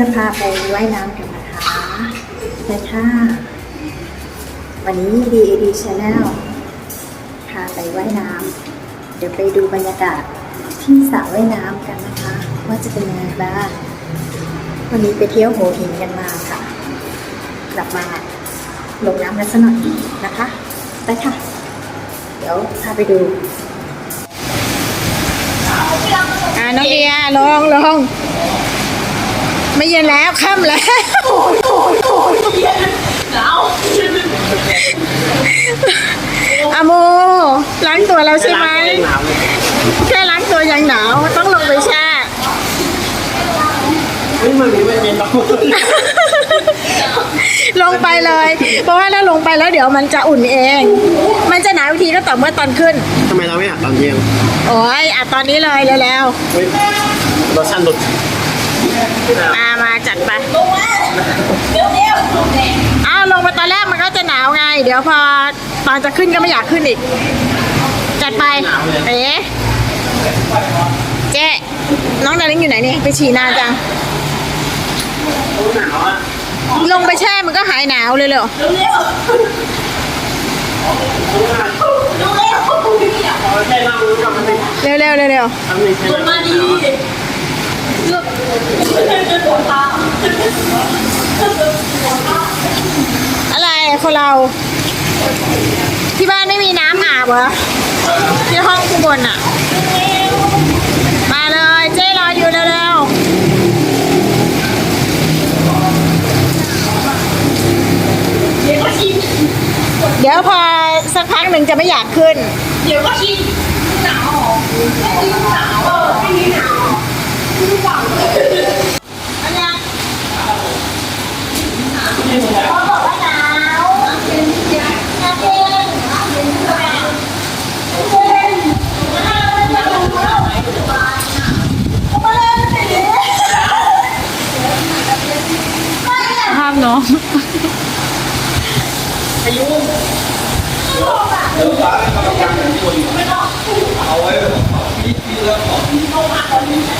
จะพาไปว่ายน้ำกันนะคะแต่ถ้า วันนี้ DAD Channel พาไปว่ายน้ำเดี๋ยวไปดูบรรยากาศที่สระว่ายน้ำกันนะคะ ว่าจะเป็นยังไงบ้างวันนี้ไปเที่ยวหัวหินกันมาค่ะ กลับมาลงน้ำกันสักหน่อยนะคะไปค่ะ เดี๋ยวพาไปดูอ่าน้องเดียลองลอง ไม่เย็นแล้วค่ำแล้วอาโมล้างตัวเราใช่ไหม แค่ล้างตัวยังหนาว ต้องลงไปแช่เฮ้ยมันไม่เป็นลงไปเลย เพราะว่าถ้าลงไปแล้วเดี๋ยวมันจะอุ่นเอง มันจะหนาวทีก็ต่อเมื่อตอนขึ้น ทำไมเราไม่อาบตอนเย็นโอ้ยอะตอนนี้เลยเร็วเฮ้ยโลชั่นหลุด มามาจัดไปอ้าวลงมาตอนแรกมันก็จะหนาวไง เดี๋ยวพอตอนจะขึ้นก็ไม่อยากขึ้นอีก จัดไปเอ๋เจ๊น้องดาริงอยู่ไหนนี่ไปฉี่นานจังหนาวอะลงไปแช่มันก็หายหนาวเลยเหรอเอาแค่เรารู้กับมันเป็นเร็วเร็วเร็วเร็ว อะไรคนเรา ที่บ้านไม่มีน้ำอาบเหรอที่ห้องข้างบนอะ มาเลยเจ๊รออยู่เร็วๆเดี๋ยวพอสักพักหนึ่งจะไม่อยากขึ้น เดี๋ยวก็ชินหนาวหรอไม่มีหนาวเออไม่มีหนาว ไม่หวังเขาบอกว่าหนาวเย็นเย็นเย็นเย็นเย็นเย็นมาเลยสิภาพน้องมันจะยินได้ขนนี้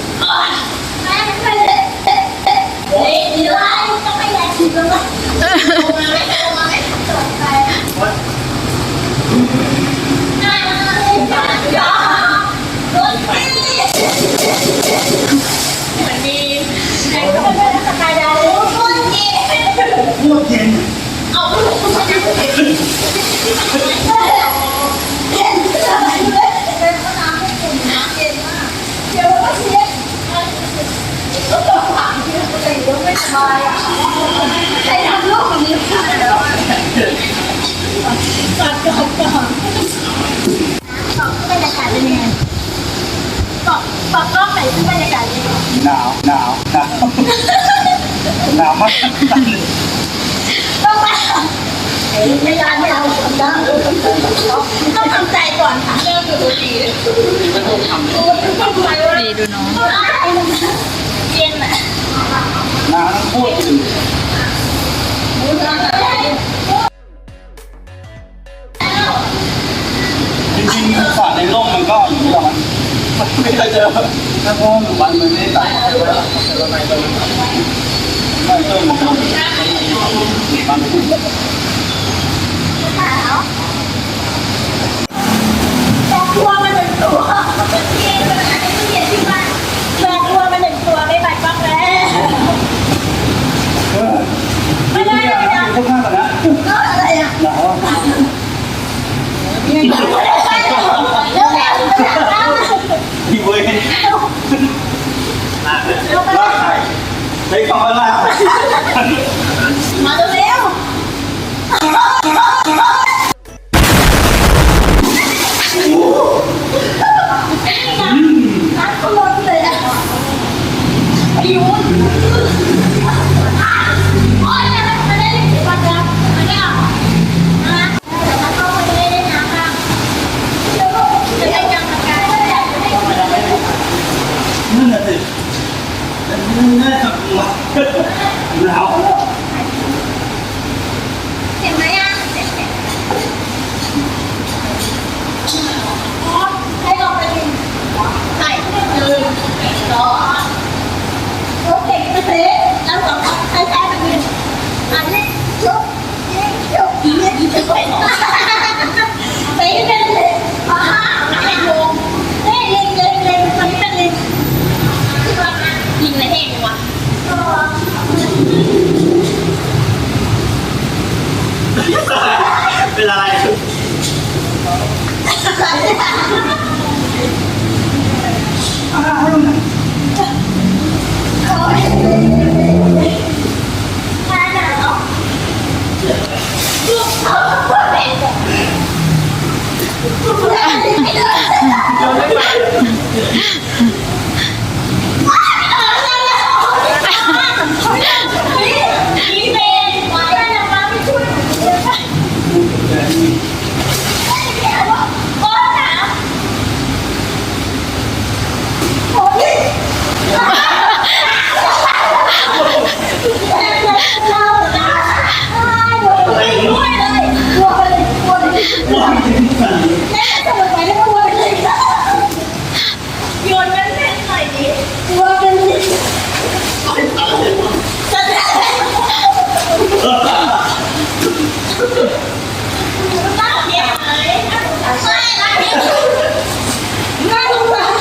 ล้องไหนที่บรรยากาศเป็นยังไงหนาวหนาวหนาวหนาวมาก ต้องมา ไม่ได้ไม่เอาคนดังต้องทำใจก่อนค่ะเริ่มดูดีต้องทำต้องทำดีดูน้องเย็นอะหนาวทั้งพูดถึงจริงๆฝันในโลกมันก็อย่างนี้หรอมันไม่เคยเจอถ้าพ่อหมู่บ้านมันไม่ได้ต่างกันเลยแต่ไม่ต้องไม่ต้องมัน ตัวมาหนึ่งตัวเย็นเลยอันนี้เย็นที่บ้านแบกตัวมาหนึ่งตัวไม่ไปบ้างแล้วไม่ได้ไม่ได้พวกข้าก่อนนะก็อะไรอะหนาวเรื่องแบบอีเวนลากใครใช้คำว่าลาก หิวโอ๊ยไม่ได้ไม่ได้เล่นสิบวันแล้วไม่ได้เอานะเดี๋ยวมันเข้าไปเล่นได้น้ำบ้างเดี๋ยวจะได้ยังกายไม่ได้ไม่ได้ นั่นน่ะสิน่าจะกลัวหนาว เห็นไหมอะอ๋อให้ลองไปดิใส่เลยร้อนยกเด็กไปเลยแล้วสองคนใช้แค่ไปดิอันนี้ยกยิงยกยิงยิงไปไปไปเป็นเลยอ่าไม่ลงเฮ้ยเล็งเล็งเล็งคนนี้เป็นเล็งยิงเลยเองวะ เป็นอะไร โยนกันเล่นหน่อยดิวัวกันเล่นจะได้น่าเสียหายน่าสงสารใช่น่าเสียน่าสงสาร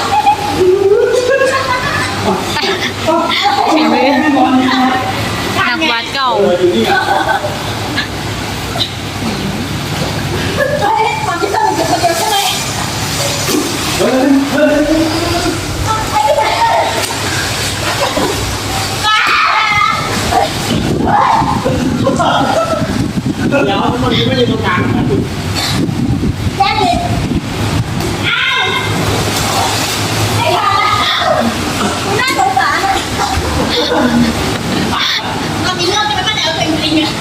ฝีมือนักวัดเก่า เอออยู่นี่อะ เฮ้ยความที่สนุกกับคนเดียวใช่ไหม เฮ้ยเฮ้ยไปที่ไหนเลยเดี๋ยวมันไม่ได้ตรงกลางนะ แย่เลยอ้าวไอ้ห่าน่าสงสารเลยเรามีเรื่องกันมาแล้วจริงๆอะ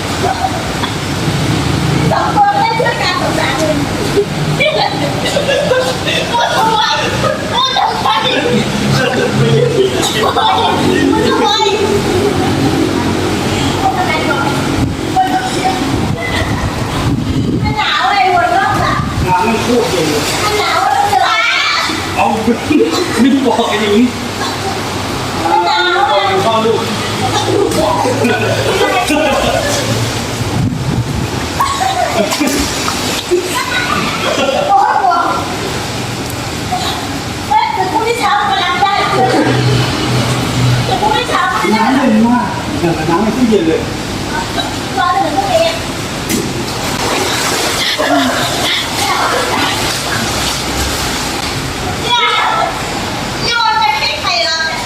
สองคนได้ช่วยการสงสารเลยพูดทำไมพูดทำไมพูดทำไมพูดทำไมพูดทำไมก่อ น้ำมันพูดเองมันเลยเอาไม่บอกกันอย่างนี้มันหนาวเอลูก โอ้โหเฮ้ยแต่พรุ่งนี้เช้ามาล้างได้แต่พรุ่งนี้เช้ามาล้างได้ น้ำเย็นมาก แต่น้ำมันขึ้นเย็นเลยรอถึงพรุ่งนี้โยนไปให้ใครเราเนี่ย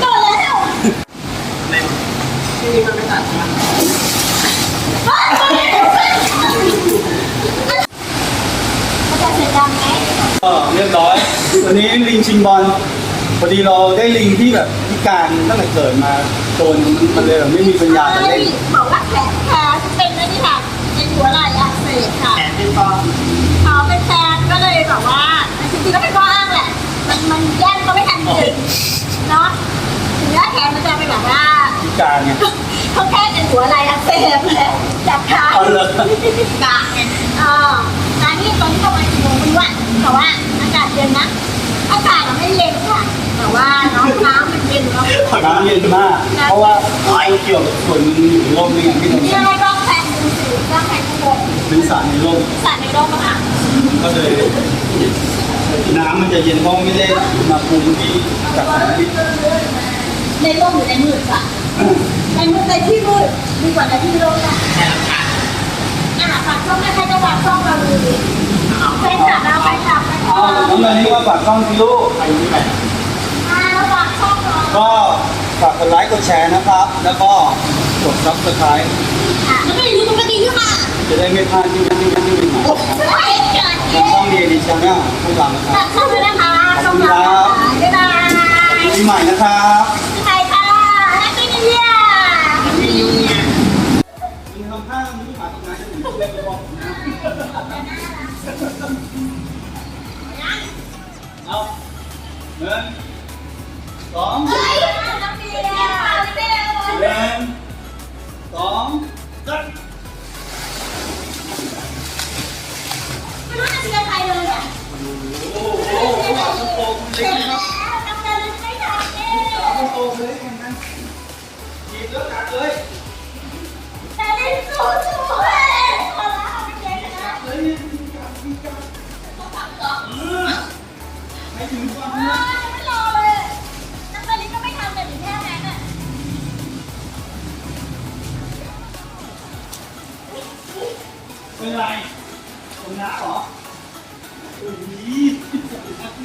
โดนแล้วที่นี่มันไม่ตัดนะมันจะเสียดังไหม ก็เรียบร้อย วันนี้ลิงชิงบอลพอดีเราได้ลิงที่แบบพิการตั้งแต่เกิดมาโดนมันเลยแบบไม่มีปัญญาจะเล่นบอกว่าแขนขาเป็นอะไรนี่ค่ะเป็นหัวไหล่อักเสบค่ะแขนเป็นฟองเขาเป็นแฟนก็เลยแบบว่าจริงๆก็เป็นข้ออ้างแหละ มันมันแย่งก็ไม่ทันถึงเนาะถึงแม้แขนมันจะเป็นแบบว่าพิการไงเขาแค่เป็นหัวไหล่อักเสบแหละจับขาเอาเลยกะไงอ่าร้านนี้ตอนที่ประมาณกี่โมงไม่รู้อะแต่ว่าอากาศเย็นนะ อากาศอะไม่เย็นค่ะ แต่ว่าน้องน้ำมันเย็นเนาะน้ำเย็นมาก เพราะว่าไอเกี่ยวกับส่วนหนึ่งอยู่ในร่มนี่ไงที่ตรงนี่นี้อะไรก็แฟนดูสิก็แฟนข้างบนเป็นสระในร่มสระในร่มอะค่ะก็เลยน้ำมันจะเย็นเพราะไม่ได้มาปรุงที่จากสารพิษในร่มหรือในมืดค่ะในมืดในที่มืดดีกว่าในที่ร่มค่ะอ่าฝากช่องให้ใครจะวางช่องเราดู ดิแฟนคลับเราแฟนคลับแฟนคลัอ๋อบน้องนันนี่ว่าฝากช่องซิลูอายุที่ไหนอ่าแล้ววางช่องเราก็ฝากกดไลค์กดแชร์นะครับ แล้วก็กดซับสไครต์อะแล้วก็อย่าลืมกดกระดิ่งด้วยค่ะจะได้ไม่พลาดที่วันที่วันที่วันใหม่โอ้ยเกิดของช่องเดียดิชยังไม่อ่านข้างหลังนะครับเข้าไปนะคะขอบคุณครับบ๊ายบายปีใหม่นะครับพี่ไทยค่ะแฮปปี้นิวเยียร์มีคำห้ามมีหมาทำงานจะหนีช่วยบอก องเฮ้ยน้องดีแล้วพี่เต้หนึ่งสองจัดไม่รู้จะเชียร์ใครเลยอะโอ้โหหมาสโปงเล็กนะครับทำงานไม่ทันเองหมาสโปงเล็กแข่งกันหยิบแล้วกัดเลยแต่เล่นสู้สู้เลยขอลาไปเลยนะเลยนี่กัดมีกัดให้ถึงก่อนเอนะอ อะไรตรงน้าเหรอโอ้ย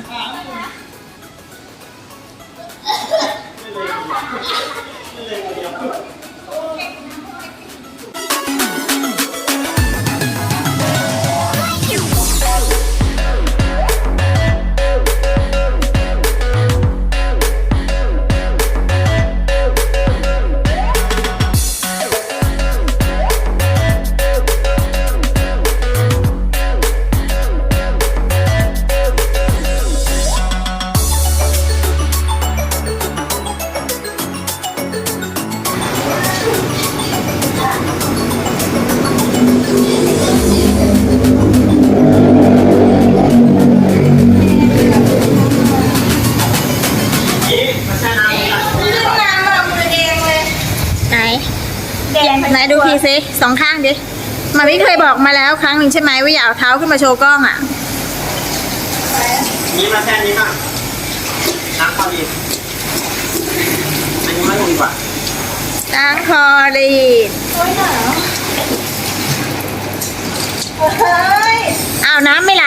น้ำเลยไม่เลยไม่เลยเดียว ไหนดูทีสิสองข้างดิ มามิเคยบอกมาแล้วครั้งหนึ่งใช่ไหมว่าอย่าเอาเท้าขึ้นมาโชว์กล้องอะ นี่มาแค่นี้ป่ะน้ำพอดีอันนี้ไม่ลงดีกว่าล้างคอรีดโอ้ยหนาวเฮ้ยอ้าวน้ำไม่ไหล